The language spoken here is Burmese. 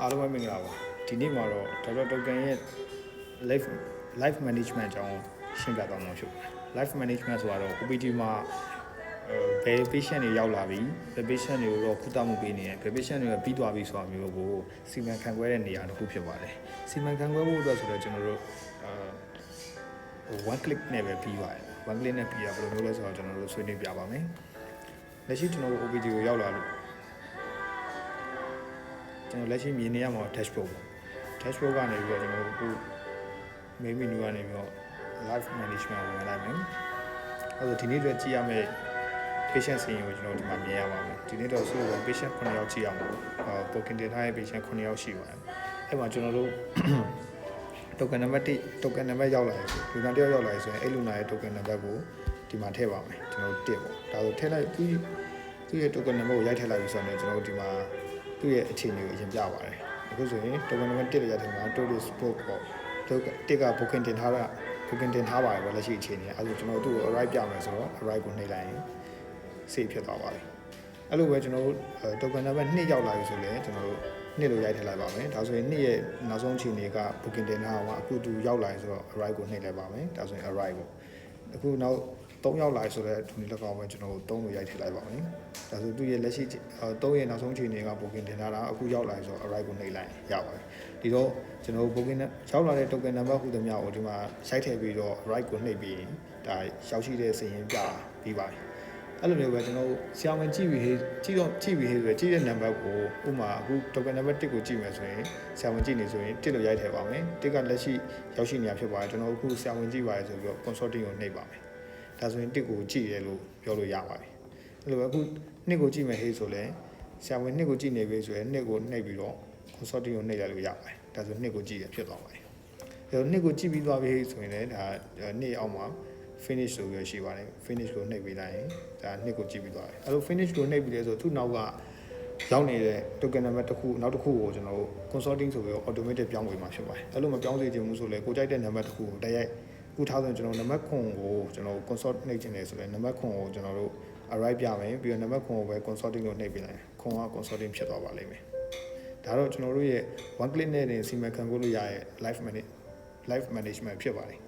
အားလုံးပဲမင်္ဂလာပါဒီနေ့မှာတော့ Dr. Token ရဲ့ life life management အကြောင်းရှင်းပြသွားမှာဖြစ်ပါတယ် life management ဆိုတော့ OPD မှာအဲဘယ် patient တွေရောက်လာပြီဘယ် patient တွေကိုတော့ကုသမှုပေးနေတယ်ဘယ် patient တွေကပြီးသွားပြီဆိုတာမျိုးကိုစီမံခန့်ခွဲတဲ့နေရာတစ်ခုဖြစ်ပါတယ်စီမံခန့်ခွဲဖို့အတွက်ဆိုတော့ကျွန်တော်တို့အဲ one click နဲ့ပဲပြီးပါတယ် one click နဲ့ပြီးတာဘယ်လိုမျိုးလဲဆိုတော့ကျွန်တော်တို့ဆွေးနွေးပြပါမယ်လက်ရှိကျွန်တော်တို့ OPD ကိုရောက်လာလို့ ကျွန်တော်လက်ရှိမြင်နေရမှာ dashboard ပေါ့ dashboard ကနေပြီးတော့ကျွန်တော်တို့ခု main menu ကနေပြီးတော့ live management ကိုဝင်လိုက်မယ်အဲဒါဒီနေ့အတွက်ကြည့်ရမယ့် patient စီရင်ကိုကျွန်တော်ဒီမှာမြင်ရပါမယ်ဒီနေ့တော့ဆိုတော့ patient 9ယောက်ကြည့်အောင်ပေါ့ဟော token တင်ထားတဲ့ patient 9ယောက်ရှိပါတယ်အဲ့မှာကျွန်တော်တို့ token number 1 token number ရောက်လာတယ်ဆိုလူနာတစ်ယောက်ရောက်လာတယ်ဆိုရင်အဲ့လူနာရဲ့ token number ကိုဒီမှာထည့်ပါမယ်ကျွန်တော်တို့1ပေါ့ဒါဆိုထည့်လိုက်ပြီးသူ့ရဲ့ token number ကိုရိုက်ထည့်လိုက်ပြီဆိုတော့ကျွန်တော်တို့ဒီမှာ သူ့ရဲ့အခြေအနေကိုအရင်ပြပါတယ်အခုဆိုရင် token number 1လေးရတဲ့မှာ tourist book ပေါ့တစ်က booking တင်ထားတာ booking တင်ထားပါတယ်ပေါ့လက်ရှိအခြေအနေအဲဒါကျွန်တော်တို့သူ့ကို arrive ပြမယ်ဆိုတော့ arrive ကိုနှိပ်လိုက်ရင် save ဖြစ်သွားပါပြီအဲ့လိုပဲကျွန်တော်တို့ token number 2ရောက်လာပြီဆိုလည်းကျွန်တော်တို့နှစ်လိုရိုက်ထည့်လိုက်ပါမယ်ဒါဆိုရင်နှစ်ရဲ့နောက်ဆုံးအခြေအနေက booking တင်ထားအောင်အခုသူရောက်လာရင်ဆိုတော့ arrive ကိုနှိပ်လိုက်ပါမယ်ဒါဆိုရင် arrive ပေါ့အခုနောက် 3ရောက်လာဆိုတော့ဒီနေ့လက်ကောင်ပဲကျွန်တော်တို့3လိုရိုက်ထည့်လိုက်ပါမယ်ဒါဆိုသူရဲ့လက်ရှိ3ရဲ့နောက်ဆုံးအခြေအနေက booking တင်ထားတာအခုရောက်လာရင်ဆိုတော့ arrive ကိုနှိပ်လိုက်ရပါတယ်ဒီတော့ကျွန်တော်တို့ booking ရောက်လာတဲ့ token number ဟူသမျှကိုဒီမှာရိုက်ထည့်ပြီးတော့ arrive ကိုနှိပ်ပြီးဒါရောက်ရှိတဲ့စာရင်းပြပြီးပါတယ်အဲ့လိုမျိုးပဲကျွန်တော်တို့ဆရာဝန်ကြည့်ပြီးဟေးကြည့်တော့ကြည့်ပြီးဟေးဆိုရယ်ကြည့်တဲ့နံပါတ်ကိုဥမာအခု token number 1ကိုကြည့်မယ်ဆိုရင်ဆရာဝန်ကြည့်နေဆိုရင်1လို့ရိုက်ထည့်ပါမယ်1ကလက်ရှိရောက်ရှိနေတာဖြစ်ပါတယ်ကျွန်တော်အခုဆရာဝန်ကြည့်ပါတယ်ဆိုပြီးတော့ consulting ကိုနှိပ်ပါမယ် ဒါဆိုရင်1ကိုကြည့်ရလို့ပြောလို့ရပါတယ်အဲ့လိုပဲအခု2ကိုကြည့်မယ်ဟေးဆိုလဲဆရာဝန်2ကိုကြည့်နေပြီဆိုရင်2ကိုနှိပ်ပြီးတော့ consulting ကိုနှိပ်လိုက်လို့ရပါတယ်ဒါဆို2ကိုကြည့်ရဖြစ်သွားပါတယ်အဲ့တော့2ကိုကြည့်ပြီးသွားပြီဆိုရင်လည်းဒါ2အောက်မှာ finish ဆိုပြီးရှိပါတယ် finish ကိုနှိပ်ပေးလိုက်ရင်ဒါနှစ်ကိုကြည့်ပြီးသွားတယ်အဲလို finish ကိုနှိပ်ပြီးလဲဆိုသူ့နောက်ကရောက်နေတဲ့ token number တစ်ခုနောက်တစ်ခုကိုကျွန်တော်တို့ consulting ဆိုပြီးတော့ automatic ပြောင်းဝင်မှာဖြစ်ပါတယ်အဲလိုမပြောင်းစေချင်ဘူးဆိုလဲကိုကြိုက်တဲ့ number တစ်ခုကိုတိုက်ရိုက် ခုထားဆိုရင်ကျွန်တော် number ခွန်ကိုကျွန်တော် consult နှိပ်ချင်တယ်ဆိုလဲ number ခွန်ကိုကျွန်တော်တို့ arrive ပြမယ်ပြီးတော့ number ခွန်ကိုပဲ consulting ကိုနှိပ်ပေးလိုက်ခွန်က consulting ဖြစ်သွားပါလိမ့်မယ်ဒါတော့ကျွန်တော်တို့ရဲ့ one click နဲ့တင်စီမံခန့်ခွဲလို့ရရဲ့ live manage live management ဖြစ်ပါတယ်